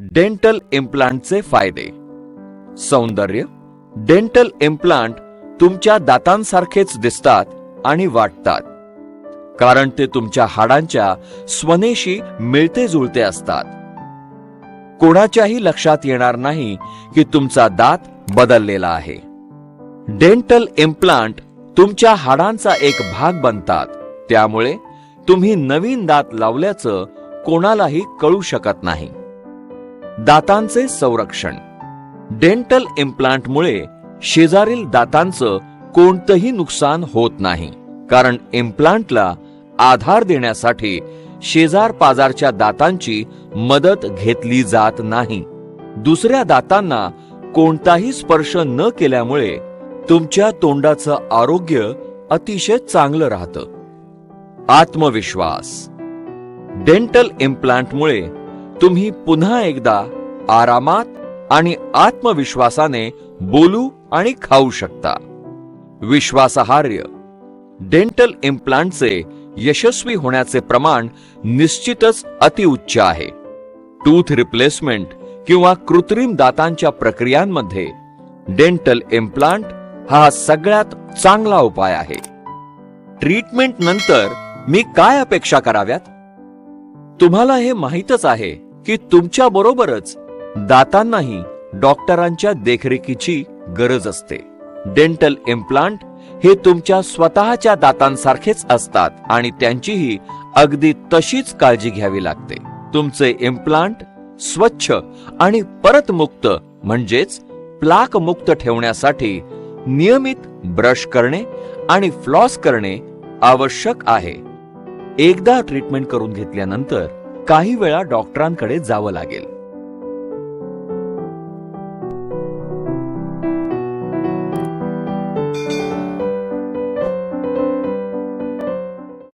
Dental इम्प्लांटचे फायदे. सौंदर्य. Dental implant तुमच्या दातांसारखेच दिसतात आणि वाटतात. कारण ते तुमच्या हाडांच्या स्वनेशी मिळते जुळते असतात. कोणाच्याही लक्षात येणार नाही की तुमचा दात बदललेला आहे. डेंटल इम्प्लांट तुमच्या हाडांचा एक भाग बनतात. त्यामुळे तुम्ही नवीन दात लावल्याचं कोणालाही कळू शकत नाही. दातांचे संरक्षण. डेंटल इम्प्लांटमुळे शेजारील दातांचं कोणतंही नुकसान होत नाही. कारण इम्प्लांटला आधार देण्यासाठी शेजार पाजारच्या दातांची मदत घेतली जात नाही. दुसऱ्या दातांना कोणताही स्पर्श न केल्यामुळे तुमच्या तोंडाचं आरोग्य अतिशय चांगलं राहतं. आत्मविश्वास. डेंटल इम्प्लांटमुळे तुम्ही पुन्हा एकदा आरामात आणि आत्मविश्वासाने बोलू आणि खाऊ शकता. विश्वासहार्य. डेंटल इम्प्लांटचे यशस्वी होण्याचे प्रमाण निश्चितच अतिउच्च आहे. टूथ रिप्लेसमेंट किंवा कृत्रिम दातांच्या प्रक्रियांमध्ये डेंटल इम्प्लांट हा सगळ्यात चांगला उपाय आहे. ट्रीटमेंट नंतर मी काय अपेक्षा कराव्यात? तुम्हाला हे माहीतच आहे की तुमच्या बरोबरच दातांनाही डॉक्टरांच्या देखरेखीची गरज असते. डेंटल इम्प्लांट हे तुमच्या स्वतःच्या दातांसारखेच असतात आणि त्यांचीही अगदी तशीच काळजी घ्यावी लागते. तुमचे इम्प्लांट स्वच्छ आणि परत मुक्त म्हणजेच प्लाक मुक्त ठेवण्यासाठी नियमित ब्रश करणे आणि फ्लॉस करणे आवश्यक आहे. एकदा ट्रीटमेंट करून घेतल्यानंतर काही वेळा डॉक्टरांकडे जावं लागेल.